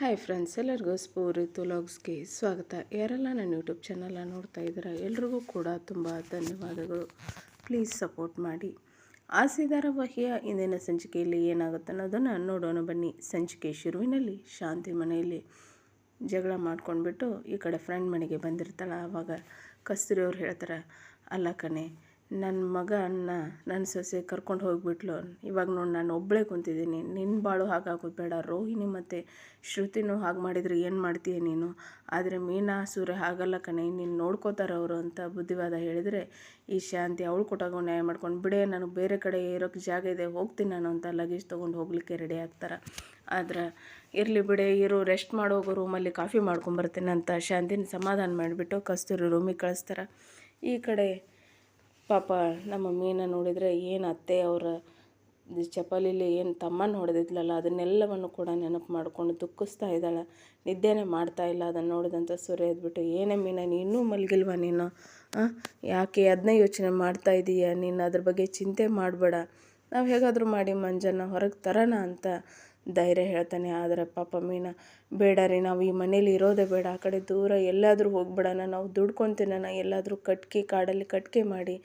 Hi friends, ಎಲ್ಲರಿಗೂ ಸ್ಪೂರಿ ತುಲಾಗ್ಸ್ಗೆ ಸ್ವಾಗತ. ಯಾರೆಲ್ಲ ನನ್ನ ಯೂಟ್ಯೂಬ್ ಚಾನಲ್ನ ನೋಡ್ತಾ ಇದ್ದೀರಾ, ಎಲ್ರಿಗೂ ಕೂಡ ತುಂಬ ಧನ್ಯವಾದಗಳು. ಪ್ಲೀಸ್ ಸಪೋರ್ಟ್ ಮಾಡಿ. ಆಸೆ ಧಾರಾವಾಹಿಯ ಇಂದಿನ ಸಂಚಿಕೆಯಲ್ಲಿ ಏನಾಗುತ್ತೆ ಅನ್ನೋದನ್ನು ನೋಡೋಣ ಬನ್ನಿ. ಸಂಚಿಕೆ ಶುರುವಿನಲ್ಲಿ ಶಾಂತಿ ಮನೆಯಲ್ಲಿ ಜಗಳ ಮಾಡ್ಕೊಂಡ್ಬಿಟ್ಟು ಈ ಕಡೆ ಫ್ರೆಂಡ್ ಮನೆಗೆ ಬಂದಿರ್ತಾಳೆ. ಆವಾಗ ಕಸ್ತೂರಿ ಅವ್ರು ಹೇಳ್ತಾರೆ, ಅಲ್ಲ ಕಣೆ ನನ್ನ ಮಗನ ನನ್ನ ಸೊಸೆ ಕರ್ಕೊಂಡು ಹೋಗಿಬಿಟ್ಲು. ಇವಾಗ ನೋಡಿ ನಾನು ಒಬ್ಬಳೇ ಕುಂತಿದ್ದೀನಿ. ನಿನ್ನ ಬಾಳು ಹಾಗಾಗೋದು ಬೇಡ. ರೋಹಿಣಿ ಮತ್ತು ಶ್ರುತಿನೂ ಹಾಗೆ ಮಾಡಿದರೆ ಏನು ಮಾಡ್ತೀಯ ನೀನು? ಆದರೆ ಮೀನಾ, ಸೂರ್ಯ ಹಾಗಲ್ಲ ಕಣೆ. ನೀನು ನೋಡ್ಕೋತಾರೆ ಅವರು ಅಂತ ಬುದ್ಧಿವಾದ ಹೇಳಿದರೆ ಈ ಶಾಂತಿ ಅವಳು ಕೊಟ್ಟಾಗ ನ್ಯಾಯ ಮಾಡ್ಕೊಂಡು ಬಿಡೇ. ನಾನು ಬೇರೆ ಕಡೆ ಇರೋಕ್ಕೆ ಜಾಗ ಇದೆ, ಹೋಗ್ತೀನಿ ನಾನು ಅಂತ ಲಗೇಜ್ ತೊಗೊಂಡು ಹೋಗಲಿಕ್ಕೆ ರೆಡಿ ಆಗ್ತಾರೆ. ಆದ್ರೆ ಇರಲಿ ಬಿಡೆ, ಇರು ರೆಸ್ಟ್ ಮಾಡೋಗೋ ರೂಮಲ್ಲಿ ಕಾಫಿ ಮಾಡ್ಕೊಂಬರ್ತೀನಿ ಅಂತ ಶಾಂತಿನ ಸಮಾಧಾನ ಮಾಡಿಬಿಟ್ಟು ಕಸ್ತೂರಿ ರೂಮಿಗೆ ಕಳಿಸ್ತಾರೆ. ಈ ಕಡೆ ಪಾಪ ನಮ್ಮ ಮಮ್ಮಿನ ನೋಡಿದರೆ ಏನು ಅತ್ತೆ ಅವರ ಚಪಾಲಿಲಿ ಏನು ತಮ್ಮನ ಹೊಡೆದಿದ್ಲಲ್ಲ, ಅದನ್ನೆಲ್ಲವನ್ನು ಕೂಡ ನೆನಪು ಮಾಡಿಕೊಂಡು ದುಃಖಿಸ್ತಾ ಇದ್ದಾಳೆ. ನಿದ್ದೆನೇ ಮಾಡ್ತಾ ಇಲ್ಲ ಅದನ್ನು ನೋಡಿದಂಥ ಸೂರ್ಯ ಎದ್ಬಿಟ್ಟು, ಏನೇ ಮೀನ, ನೀನು ಮಲಗಿಲ್ವ ನೀನು? ಯಾಕೆ ಅದನ್ನೇ ಯೋಚನೆ ಮಾಡ್ತಾ ಇದೀಯ? ನೀನು ಅದ್ರ ಬಗ್ಗೆ ಚಿಂತೆ ಮಾಡಬೇಡ. ನಾವು ಹೇಗಾದರೂ ಮಾಡಿ ಮಂಜನ್ನ ಹೊರಗೆ ತರೋಣ ಅಂತ. ಧೈರ್ಯ ಹೇಳ್ತಾನೆ, ಆದರೆ ಪಾಪ ಮೀನಾ, ಬೇಡ ರೀ, ನಾವು ಈ ಮನೇಲಿ ಇರೋದೇ ಬೇಡ. ಆ ಕಡೆ ದೂರ ಎಲ್ಲಾದರೂ ಹೋಗ್ಬಿಡೋಣ. ನಾವು ದುಡ್ಕೊತೀನಣ್ಣ ಎಲ್ಲಾದರೂ ಕಟ್ಗೆ, ಕಾಡಲ್ಲಿ ಕಟ್ಗೆ ಮಾಡಿ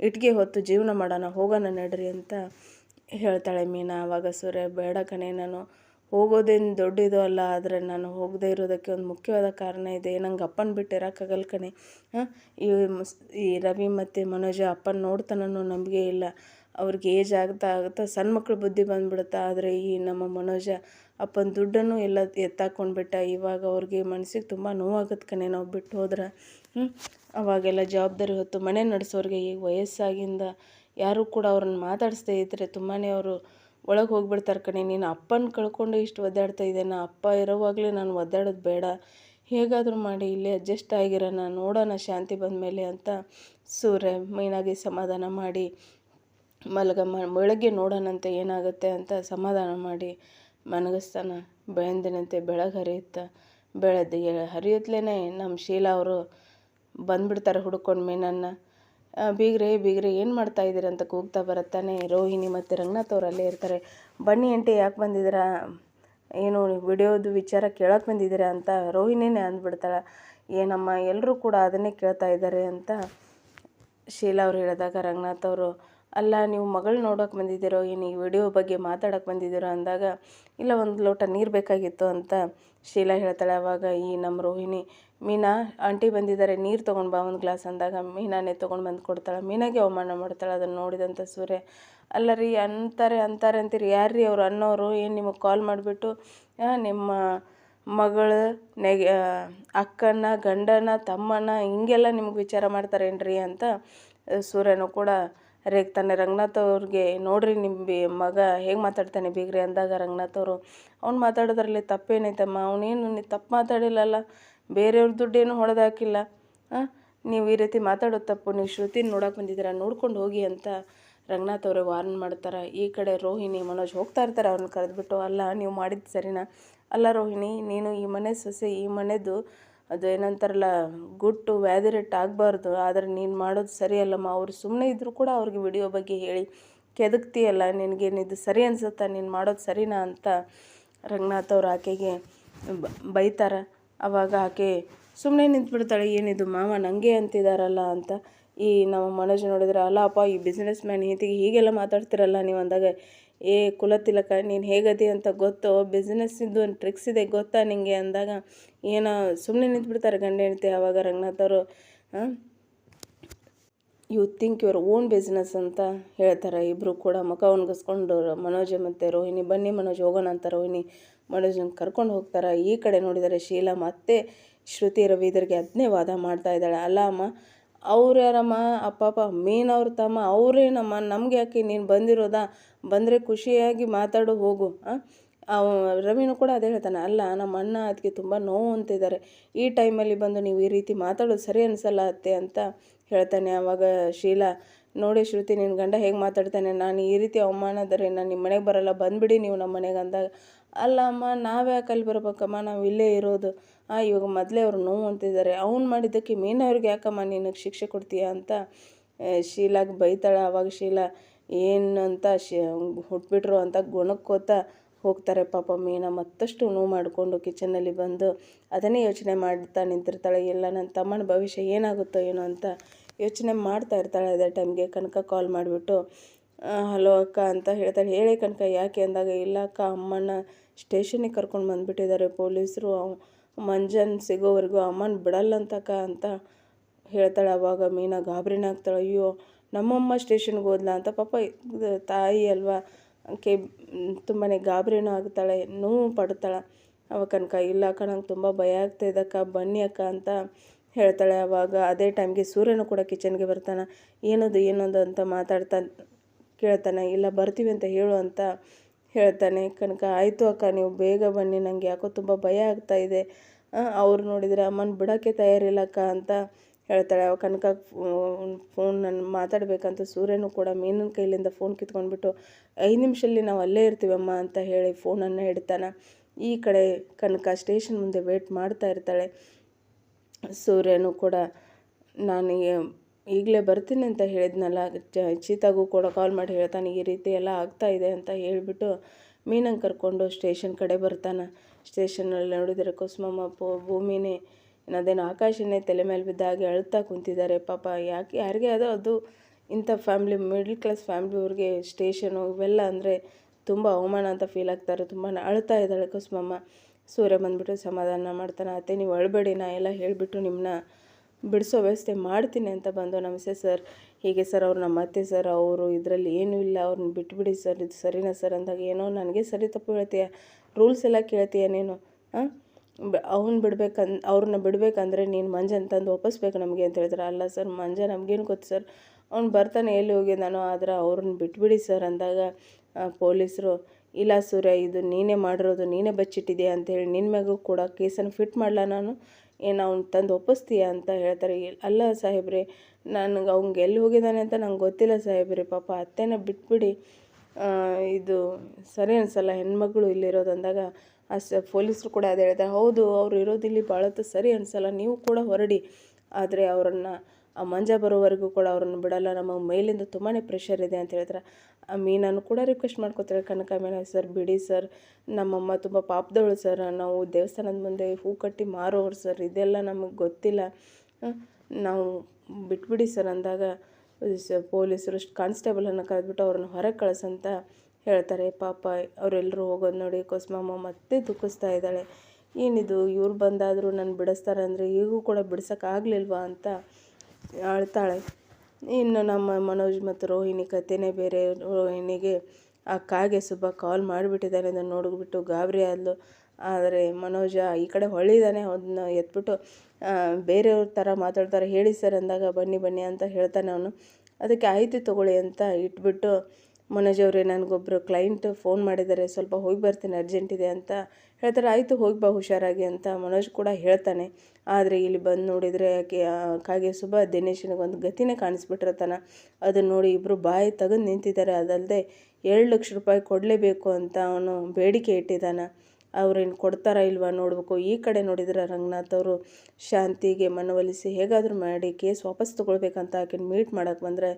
ಇಟ್ಗೆ ಹೊತ್ತು ಜೀವನ ಮಾಡೋಣ, ಹೋಗೋಣ ನಡ್ರಿ ಅಂತ ಹೇಳ್ತಾಳೆ ಮೀನಾ. ಆವಾಗ ಸೂರ್ಯ, ಬೇಡ ಕಣೆ, ನಾನು ಹೋಗೋದೇನು ದೊಡ್ಡಿದು ಅಲ್ಲ, ಆದರೆ ನಾನು ಹೋಗದೇ ಇರೋದಕ್ಕೆ ಒಂದು ಮುಖ್ಯವಾದ ಕಾರಣ ಇದೆ. ನಂಗೆ ಅಪ್ಪನ ಬಿಟ್ಟು ಇರೋಕ್ಕಾಗಲ್ಲ ಕಣೆ. ಈ ಈ ರವಿ ಮತ್ತು ಮನೋಜ ಅಪ್ಪನ ನೋಡ್ತಾನೋ ನಂಬಿಕೆ ಇಲ್ಲ. ಅವ್ರಿಗೆ ಏಜ್ ಆಗ್ತಾ ಆಗ್ತಾ ಸಣ್ಣ ಮಕ್ಳು ಬುದ್ಧಿ ಬಂದ್ಬಿಡುತ್ತೆ, ಆದರೆ ಈ ನಮ್ಮ ಮನೋಜ ಅಪ್ಪನ ದುಡ್ಡನ್ನು ಎಲ್ಲ ಎತ್ತಾಕೊಂಡ್ಬಿಟ್ಟ ಇವಾಗ ಅವ್ರಿಗೆ ಮನಸ್ಸಿಗೆ ತುಂಬ ನೋವಾಗುತ್ತೆ ಕಣೆ ನಾವು ಬಿಟ್ಟು ಹೋದ್ರೆ. ಅವಾಗೆಲ್ಲ ಜವಾಬ್ದಾರಿ ಹೊತ್ತು ಮನೆ ನಡೆಸೋರಿಗೆ ಈಗ ವಯಸ್ಸಾಗಿಂದ ಯಾರೂ ಕೂಡ ಅವ್ರನ್ನ ಮಾತಾಡಿಸ್ದೇ ಇದ್ದರೆ ತುಂಬಾ ಅವರು ಒಳಗೆ ಹೋಗ್ಬಿಡ್ತಾರೆ ಕಣೆ. ನೀನು ಅಪ್ಪನ ಕಳ್ಕೊಂಡು ಇಷ್ಟು ಒದ್ದಾಡ್ತಾ ಇದ್ದೇನೆ ಅಪ್ಪ ಇರೋವಾಗಲೇ ನಾನು ಒದ್ದಾಡೋದು ಬೇಡ. ಹೇಗಾದರೂ ಮಾಡಿ, ಇಲ್ಲಿ ಅಡ್ಜಸ್ಟ್ ಆಗಿರೋಣ, ನೋಡೋಣ ಶಾಂತಿ ಬಂದ ಮೇಲೆ ಅಂತ ಸೂರ್ಯ ಮೈನಾಗಿ ಸಮಾಧಾನ ಮಾಡಿ. ಮಲಗಮ್ಮ ಬೆಳಗ್ಗೆ ನೋಡೋಣಂತೆ ಏನಾಗುತ್ತೆ ಅಂತ ಸಮಾಧಾನ ಮಾಡಿ ಮನಗಸ್ತಾನ ಬೆಳೆಂದಿನಂತೆ ಬೆಳಗ್ಗೆ ಹರಿಯುತ್ತ ಬೆಳೆದು ಹರಿಯುತ್ತಲೇ ನಮ್ಮ ಶೀಲಾ ಅವರು ಬಂದ್ಬಿಡ್ತಾರೆ ಹುಡ್ಕೊಂಡು ಮೀನನ್ನು. ಬೀಗ್ರೆ ಬೀಗ್ರೆ, ಏನು ಮಾಡ್ತಾ ಇದ್ದೀರ ಅಂತ ಕೂಗ್ತಾ ಬರುತ್ತಾನೆ. ರೋಹಿಣಿ ಮತ್ತು ರಂಗನಾಥ್ ಅವ್ರು ಅಲ್ಲೇ ಇರ್ತಾರೆ. ಬನ್ನಿ ಎಂಟಿ ಯಾಕೆ ಬಂದಿದ್ದೀರಾ? ಏನು, ವಿಡಿಯೋದು ವಿಚಾರ ಕೇಳೋಕೆ ಬಂದಿದ್ದೀರಾ ಅಂತ ರೋಹಿಣಿನೇ ಅಂದ್ಬಿಡ್ತಾಳೆ. ಏನಮ್ಮ ಎಲ್ಲರೂ ಕೂಡ ಅದನ್ನೇ ಕೇಳ್ತಾ ಇದ್ದಾರೆ ಅಂತ ಶೀಲಾ ಅವ್ರು ಹೇಳಿದಾಗ ರಂಗನಾಥ್ ಅವರು. ಅಲ್ಲ, ನೀವು ಮಗಳು ನೋಡೋಕೆ ಬಂದಿದ್ದೀರೋ, ಏನು ಈ ವಿಡಿಯೋ ಬಗ್ಗೆ ಮಾತಾಡೋಕೆ ಬಂದಿದ್ದೀರೋ ಅಂದಾಗ, ಇಲ್ಲ, ಒಂದು ಲೋಟ ನೀರು ಬೇಕಾಗಿತ್ತು ಅಂತ ಶೀಲಾ ಹೇಳ್ತಾಳೆ. ಅವಾಗ ಈ ನಮ್ಮ ರೋಹಿಣಿ, ಮೀನಾ, ಆಂಟಿ ಬಂದಿದ್ದಾರೆ, ನೀರು ತೊಗೊಂಡು ಬಾ, ಒಂದು ಗ್ಲಾಸ್ ಅಂದಾಗ ಮೀನಾನೇ ತೊಗೊಂಡು ಬಂದು ಕೊಡ್ತಾಳೆ. ಮೀನಾಗೆ ಅವಮಾನ ಮಾಡ್ತಾಳೆ ಅದನ್ನು ನೋಡಿದಂಥ ಸೂರ್ಯ. ಅಲ್ಲ ರೀ, ಅಂತಾರೆ ಅಂತಾರೆ ಅಂತೀರಿ ಯಾರು ರೀ ಅವ್ರು ಅನ್ನೋರು? ಏನು ನಿಮಗೆ ಕಾಲ್ ಮಾಡಿಬಿಟ್ಟು ನಿಮ್ಮ ಮಗಳು, ನೆಗೆ ಅಕ್ಕನ, ಗಂಡನ, ತಮ್ಮನ, ಹಿಂಗೆಲ್ಲ ನಿಮ್ಗೆ ವಿಚಾರ ಮಾಡ್ತಾರೇನ್ರಿ ಅಂತ ಸೂರ್ಯನೂ ಕೂಡ ರೇಗ್ತಾನೆ ರಂಗನಾಥ್ ಅವ್ರಿಗೆ ನೋಡ್ರಿ ನಿಮ್ಮ ಬಿ ಮಗ ಹೇಗೆ ಮಾತಾಡ್ತಾನೆ ಬೀಗ್ರಿ ಅಂದಾಗ ರಂಗನಾಥ್ ಅವರು ಅವ್ನು ಮಾತಾಡೋದ್ರಲ್ಲಿ ತಪ್ಪೇನೈತಮ್ಮ? ಅವನೇನು ನೀ ತಪ್ಪು ಮಾತಾಡಿಲ್ಲಲ್ಲ? ಬೇರೆಯವ್ರ ದುಡ್ಡೇನು ಹೊಡೆದಾಕಿಲ್ಲ. ನೀವು ಈ ರೀತಿ ಮಾತಾಡೋದು ತಪ್ಪು, ನೀವು ಶ್ರುತಿನ ನೋಡಕ್ಕೆ ಬಂದಿದ್ದೀರಾ? ನೋಡ್ಕೊಂಡು ಹೋಗಿ ಅಂತ ರಂಗನಾಥ್ ಅವರೇ ವಾರ್ನ್ ಮಾಡ್ತಾರೆ. ಈ ಕಡೆ ರೋಹಿಣಿ, ಮನೋಜ್ ಹೋಗ್ತಾ ಇರ್ತಾರೆ ಅವ್ರನ್ನ ಕರೆದ್ಬಿಟ್ಟು. ಅಲ್ಲ, ನೀವು ಮಾಡಿದ್ದು ಸರಿನಾ? ಅಲ್ಲ ರೋಹಿಣಿ, ನೀನು ಈ ಮನೆ ಸೊಸೆ, ಈ ಮನೆದು ಅದು ಏನಂತಾರಲ್ಲ, ಗುಟ್ಟು ವ್ಯಾಧಿರೆಟ್ಟು ಆಗಬಾರ್ದು ಆದರೆ ನೀನು ಮಾಡೋದು ಸರಿಯಲ್ಲಮ್ಮ. ಅವ್ರು ಸುಮ್ಮನೆ ಇದ್ದರೂ ಕೂಡ ಅವ್ರಿಗೆ ವಿಡಿಯೋ ಬಗ್ಗೆ ಹೇಳಿ, ಕೆದಕ್ತೀಯಲ್ಲ ನಿನಗೇನಿದು ಸರಿ ಅನ್ಸುತ್ತಾ? ನೀನು ಮಾಡೋದು ಸರಿನಾ ಅಂತ ರಂಗನಾಥ್ ಅವ್ರು ಆಕೆಗೆ ಬೈತಾರೆ. ಅವಾಗ ಆಕೆ ಸುಮ್ಮನೆ ನಿಂತ್ಬಿಡ್ತಾಳೆ. ಏನಿದು ಮಾವ ನನಗೆ ಅಂತಿದಾರಲ್ಲ ಅಂತ. ಈ ನಮ್ಮ ಮನೋಜ್ ನೋಡಿದ್ರೆ ಅಲ್ಲ ಅಪ್ಪ ಈ ಬಿಸ್ನೆಸ್ ಮ್ಯಾನ್ ಹೀತಿಗೆ ಹೀಗೆಲ್ಲ ಮಾತಾಡ್ತಿರಲ್ಲ, ನೀವು ಅಂದಾಗ ಏ ಕುಲತಿಲಕ, ನೀನು ಹೇಗದಿ ಅಂತ ಗೊತ್ತು? ಬಿಸ್ನೆಸ್ಸಿದ್ದು ಒಂದು ಟ್ರಿಕ್ಸ್ ಇದೆ ಗೊತ್ತಾ ನಿನಗೆ ಅಂದಾಗ, ಏನೋ ಸುಮ್ಮನೆ ನಿಂತ್ಬಿಡ್ತಾರೆ ಗಂಡ ಹೆಂಡತಿ ಆವಾಗ ರಂಗನಾಥ್ ಅವರು. You think your own business ಅಂತ ಹೇಳ್ತಾರೆ ಇಬ್ಬರು ಕೂಡ. ಮುಖ ಒಣಗಿಸ್ಕೊಂಡು ಮನೋಜ್ ಮತ್ತು ರೋಹಿಣಿ, ಬನ್ನಿ ಮನೋಜ್, ಹೋಗೋಣ ಅಂತ ರೋಹಿಣಿ ಮನೋಜನ ಕರ್ಕೊಂಡು ಹೋಗ್ತಾರೆ. ಈ ಕಡೆ ನೋಡಿದರೆ ಶೀಲಾ ಮತ್ತೆ ಶ್ರುತಿ ರವೀಂದ್ರಿಗೆ ಅದನ್ನೇ ವಾದ ಮಾಡ್ತಾ ಇದ್ದಾಳೆ. ಅಲ್ಲ ಅಮ್ಮ ಅವ್ರು ಯಾರಮ್ಮ? ಅಪ್ಪಪ್ಪ ಮೀನವ್ರ ತಮ್ಮ. ಅವರೇನಮ್ಮ ನಮ್ಗೆ ಯಾಕೆ ನೀನು ಬಂದಿರೋದಾ? ಬಂದರೆ ಖುಷಿಯಾಗಿ ಮಾತಾಡು, ಹೋಗು ಅವ, ರವಿನೂ ಕೂಡ ಅದೇ ಹೇಳ್ತಾನೆ. ಅಲ್ಲ, ನಮ್ಮ ಅಣ್ಣ ಅದಕ್ಕೆ ತುಂಬ ನೋವು ಅಂತಿದ್ದಾರೆ. ಈ ಟೈಮಲ್ಲಿ ಬಂದು ನೀವು ಈ ರೀತಿ ಮಾತಾಡೋದು ಸರಿ ಅನಿಸಲ್ಲ ಅತ್ತೆ ಅಂತ ಹೇಳ್ತಾನೆ ಆವಾಗ ಶೀಲಾ. ನೋಡಿ ಶ್ರುತಿ ನಿನ್ನ ಗಂಡ ಹೇಗೆ ಮಾತಾಡ್ತಾನೆ? ನಾನು ಈ ರೀತಿ ಅವಮಾನದರೆ, ನಾನು ನಿಮ್ಮ ಮನೆಗೆ ಬರಲ್ಲ, ಬಂದುಬಿಡಿ ನೀವು ನಮ್ಮ ಮನೆಗೆ ಅಂದಾಗ. ಅಲ್ಲ ಅಮ್ಮ ನಾವ್ಯಾಕೆ ಅಲ್ಲಿ ಬರ್ಬೇಕಮ್ಮ? ನಾವು ಇಲ್ಲೇ ಇರೋದು. ಇವಾಗ ಮೊದಲೇ ಅವ್ರು ನೋವು ಅಂತಿದ್ದಾರೆ. ಅವ್ನು ಮಾಡಿದ್ದಕ್ಕೆ ಮೀನವ್ರಿಗೆ ಯಾಕಮ್ಮ ನಿನಗೆ ಶಿಕ್ಷೆ ಕೊಡ್ತೀಯ ಅಂತ? ಶೀಲಾಗೆ ಬೈತಾಳೆ. ಅವಾಗ ಶೀಲಾ, ಏನು ಅಂತ ಶಿ, ಹುಟ್ಬಿಟ್ರು ಅಂತ ಗೊಣಕ್ಕೋತ ಹೋಗ್ತಾರೆ ಪಾಪ ಮೀನ. ಮತ್ತಷ್ಟು ನೋವು ಮಾಡಿಕೊಂಡು ಕಿಚನಲ್ಲಿ ಬಂದು ಅದನ್ನೇ ಯೋಚನೆ ಮಾಡ್ತಾ ನಿಂತಿರ್ತಾಳೆ. ಎಲ್ಲ ನನ್ನ ತಮ್ಮನ ಭವಿಷ್ಯ ಏನಾಗುತ್ತೋ ಏನೋ ಅಂತ ಯೋಚನೆ ಮಾಡ್ತಾ ಇರ್ತಾಳೆ ಅದೇ ಟೈಮ್ಗೆ ಕನಕ ಕಾಲ್ ಮಾಡಿಬಿಟ್ಟು ಹಲೋ ಅಕ್ಕ ಅಂತ ಹೇಳ್ತಾಳೆ. ಹೇಳಿ ಕನಕ, ಯಾಕೆ? ಅಂದಾಗ, ಇಲ್ಲ ಅಕ್ಕ, ಅಮ್ಮನ ಸ್ಟೇಷನಿಗೆ ಕರ್ಕೊಂಡು ಬಂದುಬಿಟ್ಟಿದ್ದಾರೆ. ಪೊಲೀಸರು ಮಂಜನ್ ಸಿಗೋವರೆಗೂ ಅಮ್ಮನ ಬಿಡಲ್ಲಂತಕ್ಕ ಅಂತ ಹೇಳ್ತಾಳೆ ಅವಾಗ ಮೀನಾ ಗಾಬರಿನ ಆಗ್ತಾಳೆ. ಅಯ್ಯೋ, ನಮ್ಮಮ್ಮ ಸ್ಟೇಷನ್ಗೆ ಹೋದ್ಲಾ ಅಂತ ಪಾಪ ತಾಯಿ ಅಲ್ವಾ, ಕೆ ತುಂಬಾ ಗಾಬರಿನೂ ಆಗ್ತಾಳೆ, ನೋವು ಪಡ್ತಾಳೆ. ಅವಾಗ ಕನಕ, ಇಲ್ಲ ಅಕ್ಕ, ನಂಗೆ ತುಂಬ ಭಯ ಆಗ್ತಾಯಿದ್ದಕ್ಕ ಬನ್ನಿ ಅಕ್ಕ ಅಂತ ಹೇಳ್ತಾಳೆ ಅವಾಗ. ಅದೇ ಟೈಮ್ಗೆ ಸೂರ್ಯನು ಕೂಡ ಕಿಚನ್ಗೆ ಬರ್ತಾನೆ. ಏನದು ಏನದು ಅಂತ ಮಾತಾಡ್ತಾ ಕೇಳ್ತಾನೆ. ಇಲ್ಲ, ಬರ್ತೀವಿ ಅಂತ ಹೇಳು ಅಂತ ಹೇಳ್ತಾನೆ, ಕನಕ, ಆಯಿತು ಅಕ್ಕ, ನೀವು ಬೇಗ ಬನ್ನಿ ನನಗೆ ಯಾಕೋ ತುಂಬ ಭಯ ಆಗ್ತಾ ಇದೆ. ಅವ್ರು ನೋಡಿದರೆ ಅಮ್ಮನ ಬಿಡೋಕ್ಕೆ ತಯಾರಿಲ್ಲಕ್ಕ ಅಂತ ಹೇಳ್ತಾಳೆ. ಅವ ಕನಕ ಫೋನ್ ನಾನು ಮಾತಾಡಬೇಕಂತ ಸೂರ್ಯನು ಕೂಡ ಮೀನಿನ ಕೈಲಿಂದ ಫೋನ್ ಕಿತ್ಕೊಂಡ್ಬಿಟ್ಟು, ಐದು ನಿಮಿಷದಲ್ಲಿ ನಾವು ಅಲ್ಲೇ ಇರ್ತೀವಮ್ಮ ಅಂತ ಹೇಳಿ ಫೋನನ್ನು ಇಡ್ತಾನೆ ಈ ಕಡೆ ಕನಕ ಸ್ಟೇಷನ್ ಮುಂದೆ ವೇಟ್ ಮಾಡ್ತಾ ಇರ್ತಾಳೆ. ಸೂರ್ಯನು ಕೂಡ, ನಾನು ಈಗಲೇ ಬರ್ತೀನಿ ಅಂತ ಹೇಳಿದ್ನಲ್ಲ ಚೀತಾಗೂ ಕೂಡ ಕಾಲ್ ಮಾಡಿ ಹೇಳ್ತಾನೆ, ಈ ರೀತಿ ಎಲ್ಲ ಆಗ್ತಾ ಇದೆ ಅಂತ ಹೇಳಿಬಿಟ್ಟು ಮೀನಂಗೆ ಕರ್ಕೊಂಡು ಸ್ಟೇಷನ್ ಕಡೆ ಬರ್ತಾನೆ. ಸ್ಟೇಷನಲ್ಲಿ ನೋಡಿದರೆ ಕುಸುಮಮ್ಮ ಪೋ ಭೂಮಿನೇ ಅದೇನು ಆಕಾಶನೇ ತಲೆ ಮೇಲೆ ಬಿದ್ದಾಗೆ ಅಳ್ತಾ ಕುಂತಿದ್ದಾರೆ. ಪಾಪ ಯಾಕೆ, ಯಾರಿಗೆ ಅದೋ, ಅದು ಇಂಥ ಫ್ಯಾಮ್ಲಿ ಮಿಡ್ಲ್ ಕ್ಲಾಸ್ ಫ್ಯಾಮ್ಲಿಯವ್ರಿಗೆ ಸ್ಟೇಷನು ಇವೆಲ್ಲ ಅಂದರೆ ತುಂಬ ಅವಮಾನ ಅಂತ ಫೀಲ್ ಆಗ್ತಾರೆ ತುಂಬ ಅಳ್ತಾ ಇದ್ದಾಳೆ ಕುಸುಮಮ್ಮ. ಸೂರ್ಯ ಬಂದುಬಿಟ್ಟು ಸಮಾಧಾನ ಮಾಡ್ತಾನೆ, ಅತ್ತೆ, ನೀವು ಅಳಬೇಡಿ, ನಾ ಎಲ್ಲ ಹೇಳಿಬಿಟ್ಟು ನಿಮ್ಮನ್ನ ಬಿಡಿಸೋ ವ್ಯವಸ್ಥೆ ಮಾಡ್ತೀನಿ ಅಂತ ಬಂದು ನಮಸ್ತೆ ಸರ್. ಹೀಗೆ ಸರ್ ಅವ್ರು ನಮ್ಮ ಅತ್ತೆ ಸರ್, ಅವರು ಇದರಲ್ಲಿ ಏನೂ ಇಲ್ಲ, ಅವ್ರನ್ನ ಬಿಟ್ಬಿಡಿ ಸರ್, ಇದು ಸರಿನಾ ಸರ್ ಅಂದಾಗ ಏನೋ ನನಗೆ ಸರಿ ತಪ್ಪು ಹೇಳ್ತೀಯ, ರೂಲ್ಸ್ ಎಲ್ಲ ಕೇಳ್ತೀಯ ನೀನು? ಹಾಂ ಅವ್ನು ಬಿಡ್ಬೇಕಂದ್, ಅವ್ರನ್ನ ಬಿಡಬೇಕಂದ್ರೆ ನೀನು ಮಂಜನ್ ತಂದು ಒಪ್ಪಿಸ್ಬೇಕು ನಮಗೆ ಅಂತ ಹೇಳಿದ್ರೆ. ಅಲ್ಲ ಸರ್ ಮಂಜ ನಮಗೇನು ಗೊತ್ತು ಸರ್? ಅವ್ನು ಬರ್ತಾನೆ ಎಲ್ಲಿ ಹೋಗಿ ನಾನು ಆದ್ರೆ ಅವ್ರನ್ನ ಬಿಟ್ಬಿಡಿ ಸರ್ ಅಂದಾಗ ಪೊಲೀಸರು, ಇಲ್ಲ ಸೂರ್ಯ, ಇದು ನೀನೇ ಮಾಡಿರೋದು, ನೀನೇ ಬಚ್ಚಿಟ್ಟಿದೆಯಾ ಅಂತೇಳಿ ನಿನ್ನ ಮ್ಯಾಗೂ ಕೂಡ ಕೇಸನ್ನು ಫಿಟ್ ಮಾಡಲ್ಲ ನಾನು? ಏನು ಅವ್ನು ತಂದು ಒಪ್ಪಿಸ್ತೀಯ ಅಂತ ಹೇಳ್ತಾರೆ. ಅಲ್ಲ ಸಾಹೇಬ್ರೆ ನನಗೆ ಅವ್ನಿಗೆ ಎಲ್ಲಿ ಹೋಗಿದ್ದಾನೆ ಅಂತ ನಂಗೆ ಗೊತ್ತಿಲ್ಲ ಸಾಹೇಬ್ರೆ, ಪಾಪ ಅತ್ತೆನ ಬಿಟ್ಬಿಡಿ. ಇದು ಸರಿ ಅನಿಸಲ್ಲ, ಹೆಣ್ಮಗಳು ಇಲ್ಲಿರೋದು ಅಂದಾಗ ಆ ಸ ಪೊಲೀಸರು ಕೂಡ ಅದು ಹೇಳ್ತಾರೆ. ಹೌದು, ಅವ್ರು ಇರೋದಿಲ್ಲಿ ಭಾಳತ್ತು ಸರಿ ಅನಿಸಲ್ಲ, ನೀವು ಕೂಡ ಹೊರಡಿ. ಆದರೆ ಅವರನ್ನು ಮಂಜ ಬರೋವರೆಗೂ ಕೂಡ ಅವ್ರನ್ನ ಬಿಡಲ್ಲ. ನಮಗೆ ಮೇಲಿಂದ ತುಂಬಾ ಪ್ರೆಷರ್ ಇದೆ ಅಂತ ಹೇಳ್ತಾರೆ. ಆ ಮೀನನ್ನು ಕೂಡ ರಿಕ್ವೆಸ್ಟ್ ಮಾಡ್ಕೋತಾರೆ. ಕನಕ ಮೀನ, ಸರ್, ಬಿಡಿ ಸರ್. ನಮ್ಮಮ್ಮ ತುಂಬ ಪಾಪದವಳು ಸರ್. ನಾವು ದೇವಸ್ಥಾನದ ಮುಂದೆ ಹೂ ಕಟ್ಟಿ ಮಾರೋರು ಸರ್. ಇದೆಲ್ಲ ನಮಗೆ ಗೊತ್ತಿಲ್ಲ. ನಾವು ಬಿಟ್ಬಿಡಿ ಸರ್ ಅಂದಾಗ ಪೊಲೀಸರು ಕಾನ್ಸ್ಟೇಬಲನ್ನು ಕರೆದ್ಬಿಟ್ಟು ಅವ್ರನ್ನ ಹೊರಗೆ ಕಳಿಸಂತ ಹೇಳ್ತಾರೆ. ಪಾಪ ಅವರೆಲ್ಲರೂ ಹೋಗೋದು ನೋಡಿ ಕೊಸ್ಮಮ್ಮ ಮತ್ತೆ ದುಃಖಿಸ್ತಾ ಇದ್ದಾಳೆ. ಏನಿದು, ಇವ್ರು ಬಂದಾದರೂ ನಾನು ಬಿಡಿಸ್ತಾರೆ ಅಂದರೆ ಈಗೂ ಕೂಡ ಬಿಡ್ಸೋಕ್ಕಾಗಲಿಲ್ವಾ ಅಂತ ಅಳ್ತಾಳೆ ಇನ್ನು ನಮ್ಮ ಮನೋಜ್ ಮತ್ತು ರೋಹಿಣಿ ಕಥೆನೇ ಬೇರೆ. ರೋಹಿಣಿಗೆ ಆ ಕಾಗೆ ಸುಬ್ಬ ಕಾಲ್ ಮಾಡಿಬಿಟ್ಟಿದ್ದಾನೆ ಅದನ್ನು ನೋಡಿಬಿಟ್ಟು ಗಾಬರಿ ಆದಳು ಆದರೆ ಮನೋಜ ಈ ಕಡೆ ಹೊಳಿದಾನೆ ಅದನ್ನ ಎತ್ಬಿಟ್ಟು ಬೇರೆಯವ್ರ ಥರ ಮಾತಾಡ್ತಾರೆ. ಹೇಳಿ ಸರ್ ಅಂದಾಗ ಬನ್ನಿ ಬನ್ನಿ ಅಂತ ಹೇಳ್ತಾನೆ ಅವನು. ಅದಕ್ಕೆ ಆಯಿತು ತಗೊಳ್ಳಿ ಅಂತ ಇಟ್ಬಿಟ್ಟು ಮನೋಜ್ ಅವರೇ ನನಗೊಬ್ಬರು ಕ್ಲೈಂಟ್ ಫೋನ್ ಮಾಡಿದ್ದಾರೆ ಸ್ವಲ್ಪ ಹೋಗಿ ಬರ್ತೀನಿ ಅರ್ಜೆಂಟ್ ಇದೆ ಅಂತ ಹೇಳ್ತಾರೆ. ಆಯಿತು, ಹೋಗಿ ಬಾ, ಹುಷಾರಾಗಿ ಅಂತ ಮನೋಜ್ ಕೂಡ ಹೇಳ್ತಾನೆ. ಆದರೆ ಇಲ್ಲಿ ಬಂದು ನೋಡಿದರೆ ಆಕೆ ಕಾಗೆ ಸುಬ್ಬ ದಿನೇಶನಿಗೆ ಒಂದು ಗತಿನೇ ಕಾಣಿಸ್ಬಿಟ್ಟಿರ್ತಾನೆ. ಅದನ್ನು ನೋಡಿ ಇಬ್ಬರು ಬಾಯಿ ತೆಗೆದು ನಿಂತಿದ್ದಾರೆ. ಅದಲ್ಲದೆ ಏಳು ಲಕ್ಷ ರೂಪಾಯಿ ಕೊಡಲೇಬೇಕು ಅಂತ ಅವನು ಬೇಡಿಕೆ ಇಟ್ಟಿದ್ದಾನೆ. ಅವ್ರೇನು ಕೊಡ್ತಾರಾ ಇಲ್ವಾ ನೋಡಬೇಕು. ಈ ಕಡೆ ನೋಡಿದ್ರೆ ರಂಗನಾಥ್ ಅವರು ಶಾಂತಿಗೆ ಮನವೊಲಿಸಿ ಹೇಗಾದರೂ ಮಾಡಿ ಕೇಸ್ ವಾಪಸ್ ತೊಗೊಳ್ಬೇಕಂತ ಆಕೆನ ಮೀಟ್ ಮಾಡೋಕ್ಕೆ ಬಂದರೆ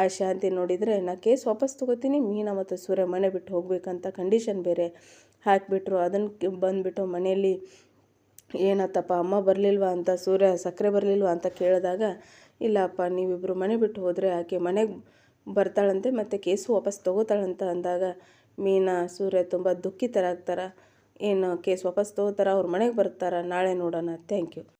ಆ ಶಾಂತಿ ನೋಡಿದರೆ, ನಾ ಕೇಸ್ ವಾಪಸ್ ತೊಗೋತೀನಿ, ಮೀನಾ ಮತ್ತು ಸೂರ್ಯ ಮನೆ ಬಿಟ್ಟು ಹೋಗ್ಬೇಕಂತ ಕಂಡೀಷನ್ ಬೇರೆ ಹಾಕಿಬಿಟ್ರು. ಅದನ್ನು ಬಂದುಬಿಟ್ಟು ಮನೆಯಲ್ಲಿ ಏನತ್ತಪ್ಪ, ಅಮ್ಮ ಬರಲಿಲ್ವಾ ಅಂತ, ಸೂರ್ಯ ಸಕ್ಕರೆ ಬರಲಿಲ್ವಾ ಅಂತ ಕೇಳಿದಾಗ, ಇಲ್ಲಪ್ಪ ನೀವಿಬ್ಬರು ಮನೆ ಬಿಟ್ಟು ಹೋದರೆ ಆಕೆ ಮನೆಗೆ ಬರ್ತಾಳಂತೆ, ಮತ್ತು ಕೇಸು ವಾಪಸ್ ತೊಗೋತಾಳಂತ ಅಂದಾಗ ಮೀನಾ, ಸೂರ್ಯ ತುಂಬ ದುಃಖಿತರಾಗ್ತಾರೆ. ಏನು ಕೇಸ್ ವಾಪಸ್ ತೊಗೋತಾರ ಅವ್ರ ಮನೆಗೆ ಬರ್ತಾರ ನಾಳೆ ನೋಡೋಣ ಥ್ಯಾಂಕ್ ಯು